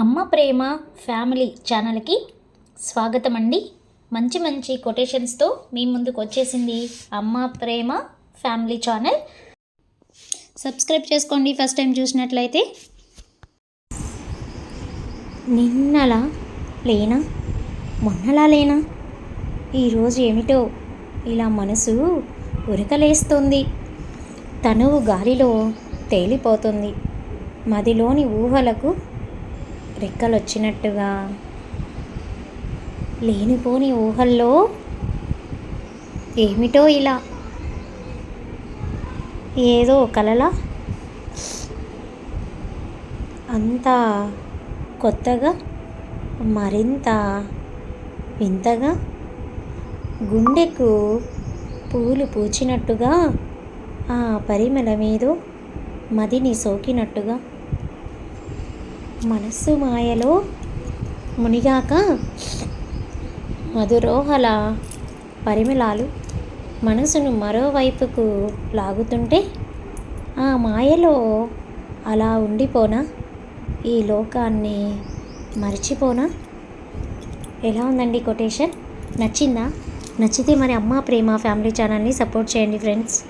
అమ్మ ప్రేమ ఫ్యామిలీ ఛానల్కి స్వాగతం అండి మంచి మంచి కొటేషన్స్తో మీ ముందుకు వచ్చేసింది Amma Prema family channel. Subscribe చేసుకోండి ఫస్ట్ టైం చూసినట్లయితే. నిన్నలా లేనా? మొన్నలా లేనా? ఈరోజు ఏమిటో ఇలా మనసు ఉరకలేస్తుంది. తనువు గాలిలో తేలిపోతుంది. మదిలోని ఊహలకు రెక్కలు వచ్చినట్టుగా లేనిపోని ఊహల్లో ఏమిటో ఇలా? ఏదో కలలా? అంత కొత్తగా? మరింత వింతగా? గుండెకు పూలు పూచినట్టుగా? ఆ పరిమళమేదో మదిని సోకినట్టుగా? మనస్సు మాయలో మునిగాక మధురోహల పరిమళాలు మనసును మరోవైపుకు లాగుతుంటే ఆ మాయలో అలా ఉండిపోనా? ఈ లోకాన్ని మర్చిపోనా? ఎలా ఉందండి కొటేషన్? నచ్చిందా? నచ్చితే మరి అమ్మ ప్రేమ ఫ్యామిలీ ఛానల్ని సపోర్ట్ చేయండి ఫ్రెండ్స్.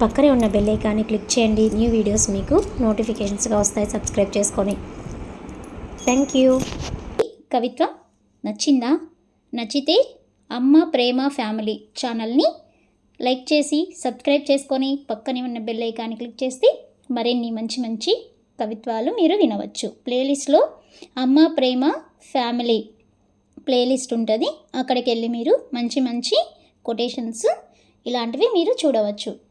పక్కనే ఉన్న బెల్ ఐకాన్ని క్లిక్ చేయండి. న్యూ వీడియోస్ మీకు నోటిఫికేషన్స్గా వస్తాయి. సబ్స్క్రైబ్ చేసుకొని. థ్యాంక్ యూ కవిత్వ నచ్చిందా? నచ్చితే అమ్మ ప్రేమ ఫ్యామిలీ ఛానల్ని లైక్ చేసి సబ్స్క్రైబ్ చేసుకొని పక్కనే ఉన్న బెల్ ఐకాన్ని క్లిక్ చేస్తే మరిన్ని మంచి మంచి కవిత్వాలు మీరు వినవచ్చు. ప్లేలిస్ట్లో అమ్మ ప్రేమ ఫ్యామిలీ ప్లేలిస్ట్ ఉంటుంది. అక్కడికి వెళ్ళి మీరు మంచి మంచి కొటేషన్స్ ఇలాంటివి మీరు చూడవచ్చు.